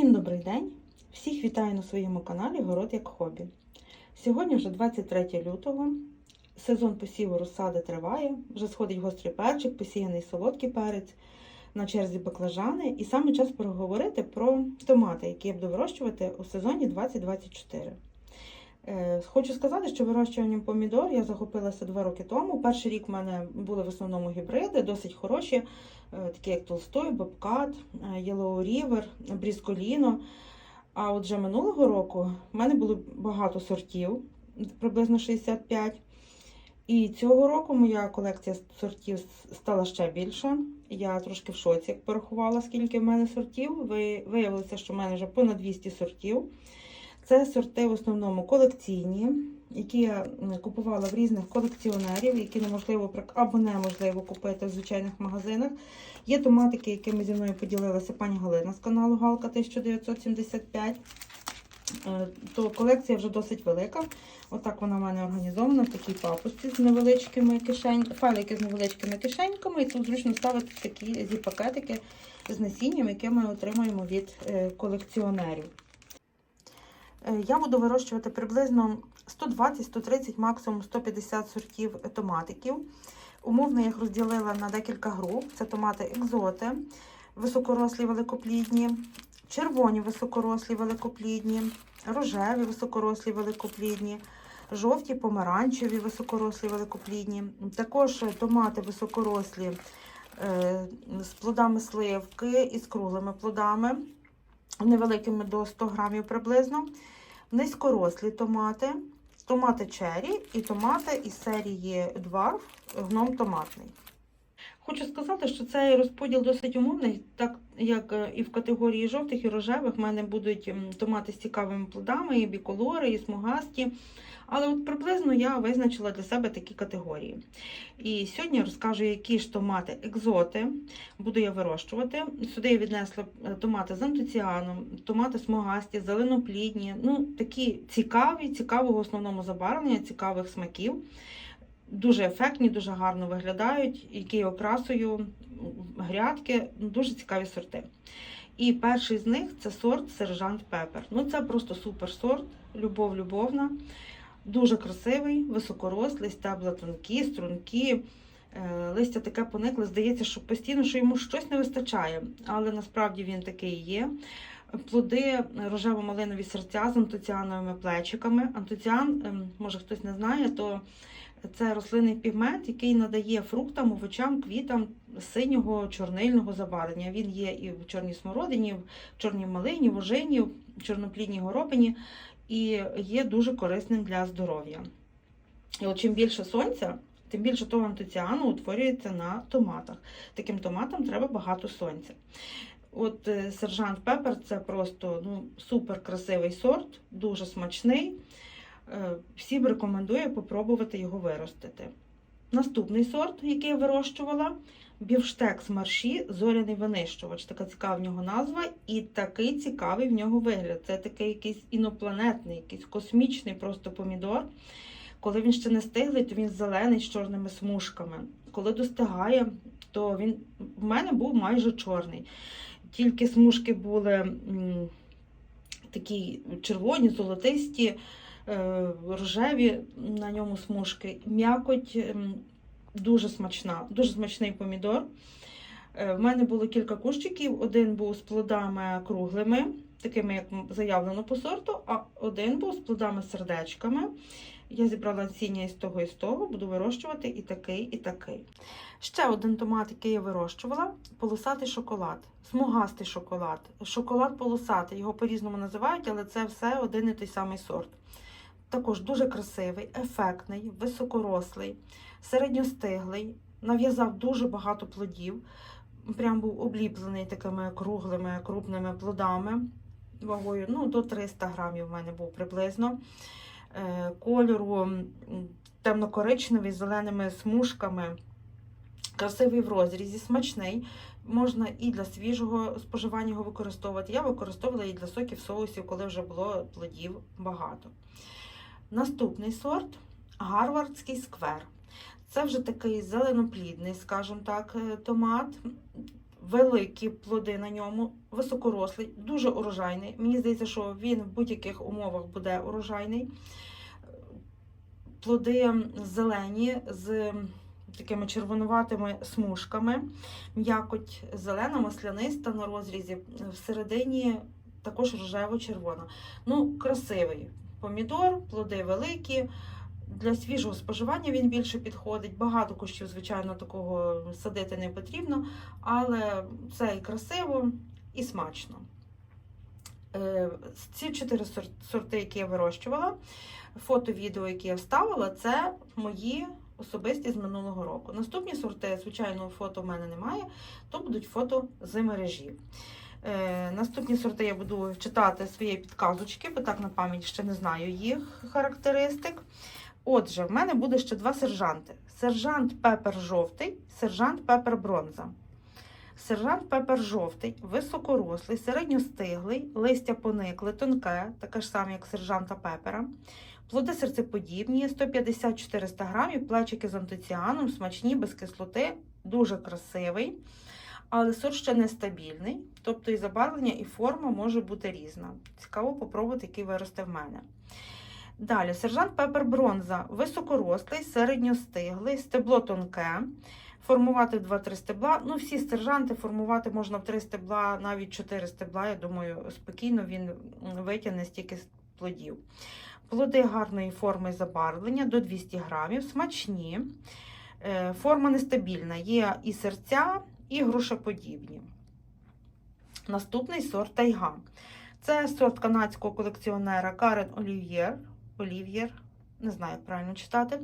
Всім добрий день! Всіх вітаю на своєму каналі Город як хобі. Сьогодні вже 23 лютого. Сезон посіву розсади триває. Вже сходить гострий перчик, посіяний солодкий перець, на черзі баклажани. І саме час поговорити про томати, які я буду вирощувати у сезоні 2024. Е, Хочу сказати, що вирощуванням помідор я захопилася два роки тому. Перший рік в мене були в основному гібриди, досить хороші, е, такі як Толстой, Бобкат, е, Yellow River, Брісколіно. А от вже минулого року в мене було багато сортів, приблизно 65. І цього року моя колекція сортів стала ще більша. Я трошки в шоці, порахувала, скільки в мене сортів. Виявилося, що в мене вже понад 200 сортів. Це сорти в основному колекційні, які я купувала в різних колекціонерів, які неможливо або неможливо купити в звичайних магазинах. Є томатики, якими зі мною поділилася пані Галина з каналу Галка 1975. Е, То колекція вже досить велика. Отак вона в мене організована в такій папусті з невеличкими кишеньками, файлики з невеличкими кишеньками. І тут зручно ставити такі зі-пакетики з насінням, яке ми отримуємо від е, колекціонерів. Е, Я буду вирощувати приблизно 120-130, максимум 150 сортів томатиків. Умовно я їх розділила на декілька груп. Це томати екзоти, високорослі великоплідні, червоні високорослі великоплідні, рожеві високорослі великоплідні, жовті помаранчеві високорослі великоплідні. Також томати високорослі е, з плодами сливки і з круглими плодами, невеликими до 100 грамів приблизно, низькорослі томати, томати черрі і томати із серії Дварф гном томатний. Хочу сказати, що цей розподіл досить умовний, так як е, і в категорії жовтих і рожевих в мене будуть томати з цікавими плодами, і біколори, і смугасті. Але от приблизно я визначила для себе такі категорії. І сьогодні я розкажу, які ж томати екзоти буду я вирощувати. Сюди я віднесла е, томати з антоціаном, томати смугасті, зеленоплідні. Ну, такі цікаві, цікавого основному забарвлення, цікавих смаків. Дуже ефектні, дуже гарно виглядають, які окрасою грядки, дуже цікаві сорти. І перший з них це сорт Сержант Пепер. Ну, це просто супер сорт, любов любовна. Дуже красивий, високорослий, стебла тонкі, стрункі. Е, Листя таке поникле, здається, що постійно що йому щось не вистачає, але насправді він такий є. Плоди рожево-малинові серця з антоціановими плечиками. Антоціан, ем, може хтось не знає, то це рослинний пігмент, який надає фруктам, овочам, квітам синього чорнильного забарвлення. Він є і в чорній смородині, в чорній малині, в ожині, в чорноплідній горобині і є дуже корисним для здоров'я. І от чим більше сонця, тим більше того антоціану утворюється на томатах. Таким томатам треба багато сонця. От е, сержант Пепер це просто ну, супер красивий сорт, дуже смачний. Е, Всім рекомендую попробувати його виростити. Наступний сорт, який я вирощувала, бівштекс марші, зоряний винищувач. Така цікава в нього назва, і такий цікавий в нього вигляд. Це такий якийсь інопланетний, якийсь космічний просто помідор. Коли він ще не стиглий, то він зелений з чорними смужками. Коли достигає, то він в мене був майже чорний. Тільки смужки були такі червоні, золотисті, е, рожеві на ньому смужки. М'якоть дуже смачна, дуже смачний помідор. Е, В мене було кілька кущиків. Один був з плодами круглими, такими, як заявлено по сорту, а один був з плодами сердечками. Я зібрала насіння із того і з того, буду вирощувати і такий, і такий. Ще один томат, який я вирощувала полосатий шоколад, смугастий шоколад, шоколад полосатий. Його по-різному називають, але це все один і той самий сорт. Також дуже красивий, ефектний, високорослий, середньостиглий, нав'язав дуже багато плодів. Прям був обліплений такими круглими, крупними плодами. Вагою ну, до 300 грамів в мене був приблизно. Е, Кольору темно-коричневий з зеленими смужками. Красивий в розрізі, смачний. Можна і для свіжого споживання його використовувати. Я використовувала і для соків соусів, коли вже було плодів багато. Наступний сорт Гарвардський сквер. Це вже такий зеленоплідний, скажімо так, е, томат. Великі плоди на ньому, високорослий, дуже урожайний. Мені здається, що він в будь-яких умовах буде урожайний. Плоди зелені з такими червонуватими смужками, м'якоть зелена, масляниста на розрізі, всередині також рожево-червона. Ну, красивий помідор, плоди великі. Для свіжого споживання він більше підходить. Багато кущів, звичайно, такого садити не потрібно, але це і красиво, і смачно. Е, Ці чотири сорти, які я вирощувала, фото, відео, які я вставила, це мої особисті з минулого року. Наступні сорти, звичайно, фото в мене немає, то будуть фото з мережі. Е, Наступні сорти я буду читати свої підказочки, бо так на пам'ять ще не знаю їх характеристик. Отже, в мене буде ще два сержанти: сержант пепер жовтий, сержант пепер бронза. Сержант пепер жовтий, високорослий, середньостиглий, листя поникле, тонке, таке ж саме, як сержанта пепера. Плоди серцеподібні, 150-400 грамів, плечики з антоціаном, смачні, без кислоти, дуже красивий. Але сорт ще нестабільний, тобто і забарвлення, і форма може бути різна. Цікаво попробувати, який виросте в мене. Далі, сержант Пепер Бронза, високорослий, середньостиглий, стебло тонке. Формувати 2-3 стебла. Ну, всі сержанти формувати можна в 3 стебла, навіть 4 стебла. Я думаю, спокійно він витягне стільки плодів. Плоди гарної форми забарвлення до 200 грамів, смачні. Е, Форма нестабільна. Є і серця, і грушеподібні. Наступний сорт тайга. Це сорт канадського колекціонера Карен Олів'єр. Олів'єр, не знаю, як правильно читати.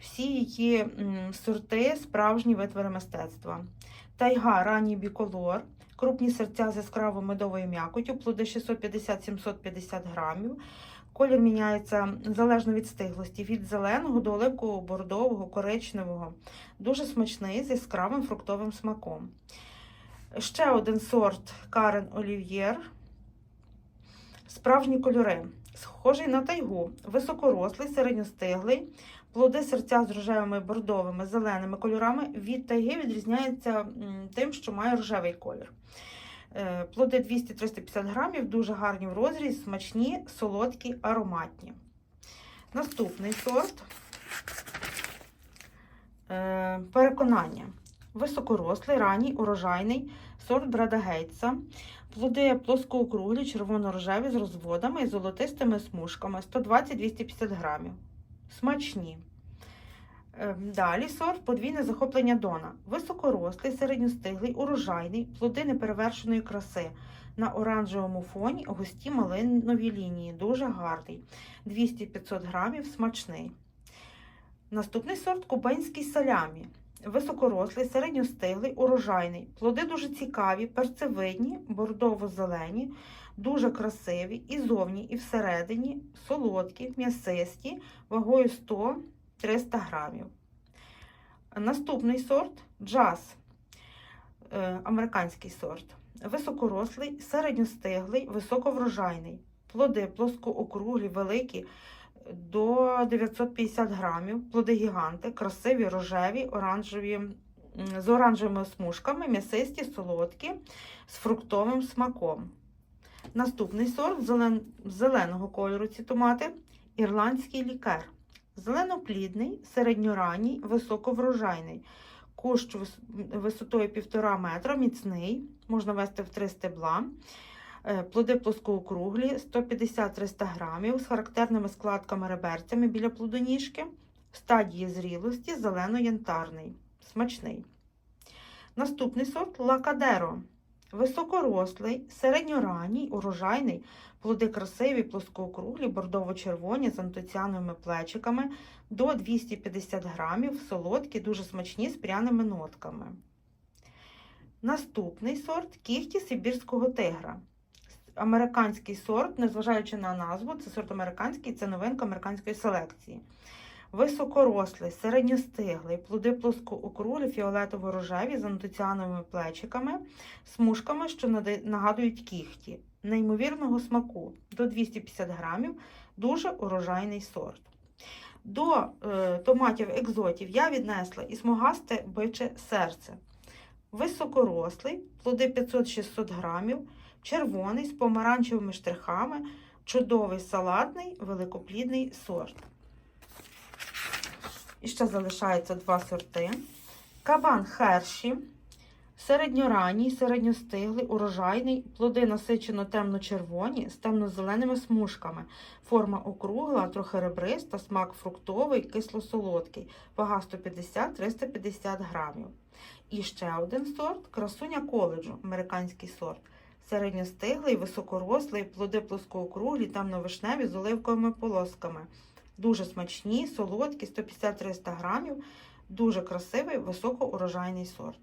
Всі її сорти справжні витвори мистецтва. Тайга ранній біколор, крупні серця з яскравою медовою м'якотю, плоди 650-750 грамів. Колір міняється залежно від стиглості, від зеленого до оливкового, бордового, коричневого. Дуже смачний з яскравим фруктовим смаком. Ще один сорт Карен Олів'єр. Справжні кольори. Схожий на тайгу, високорослий, середньостиглий. Плоди серця з рожевими, бордовими, зеленими кольорами. Від тайги відрізняється тим, що має рожевий колір. Е, Плоди 200-350 грамів, дуже гарні в розріз, смачні, солодкі, ароматні. Наступний сорт Е, переконання. Високорослий, ранній, урожайний, сорт Бреда Гейтса. Плоди плоскоокруглі, червоно-рожеві з розводами і золотистими смужками 120-250 грамів. Смачні. Е, Далі сорт подвійне захоплення Дона. Високорослий, середньостиглий, урожайний, плоди неперевершеної краси. На оранжевому фоні густі малинові лінії. Дуже гарний. 200-500 грамів, смачний. Наступний сорт кубанський салямі. Високорослий, середньостиглий, урожайний. Плоди дуже цікаві, перцевидні, бордово-зелені, дуже красиві і зовні, і всередині, солодкі, м'ясисті, вагою 100-300 грамів. Наступний сорт джаз, е, американський сорт. Високорослий, середньостиглий, високоврожайний. Плоди плоскоокруглі, великі, до 950 грамів. Плоди гіганти, красиві, рожеві, оранжеві, з оранжевими смужками, м'ясисті, солодкі, з фруктовим смаком. Наступний сорт зелен... зеленого кольору ці томати ірландський лікер. Зеленоплідний, середньоранній, високоврожайний. Кущ вис- висотою 1,5 метра, міцний, можна вести в три стебла. Е, Плоди плоскоокруглі, 150-300 грамів, з характерними складками реберцями біля плодоніжки. Стадії зрілості зелено-янтарний. Смачний. Наступний сорт лакадеро. Високорослий, середньоранній, урожайний, плоди красиві, плоскоокруглі, бордово-червоні з антоціановими плечиками до 250 грамів, солодкі, дуже смачні з пряними нотками. Наступний сорт кіхті сибірського тигра. Американський сорт, незважаючи на назву, це сорт американський, це новинка американської селекції. Високорослий, середньостиглий, плоди плоскоокруглі, фіолетово-рожеві з антоціановими плечиками, смужками, що нагадують кіхті, неймовірного смаку до 250 грамів, дуже урожайний сорт. До е, томатів екзотів я віднесла і смугасте биче серце. високорослий, плоди 500-600 грамів, червоний з помаранчевими штрихами, чудовий салатний, великоплідний сорт. І ще залишається два сорти. Кабан Херші, середньоранній, середньостиглий, урожайний, плоди насичено темно-червоні з темно-зеленими смужками. Форма округла, трохи ребриста, смак фруктовий, кисло-солодкий, вага 150-350 грамів. І ще один сорт красуня коледжу, американський сорт. Середньостиглий, високорослий, плоди плоскоокруглі, темно-вишневі з оливковими полосками. Дуже смачні, солодкі, 150-300 грамів. Дуже красивий, високоурожайний сорт.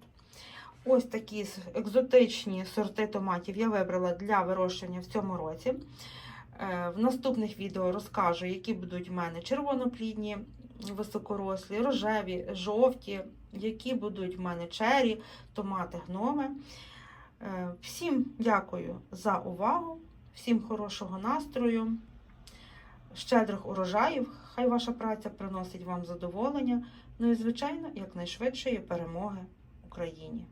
Ось такі екзотичні сорти томатів я вибрала для вирощування в цьому році. Е, В наступних відео розкажу, які будуть в мене червоноплідні, високорослі, рожеві, жовті, які будуть в мене чері, томати, гноми. Е, Всім дякую за увагу, всім хорошого настрою, щедрих урожаїв. Хай ваша праця приносить вам задоволення. Ну і, звичайно, якнайшвидшої перемоги Україні.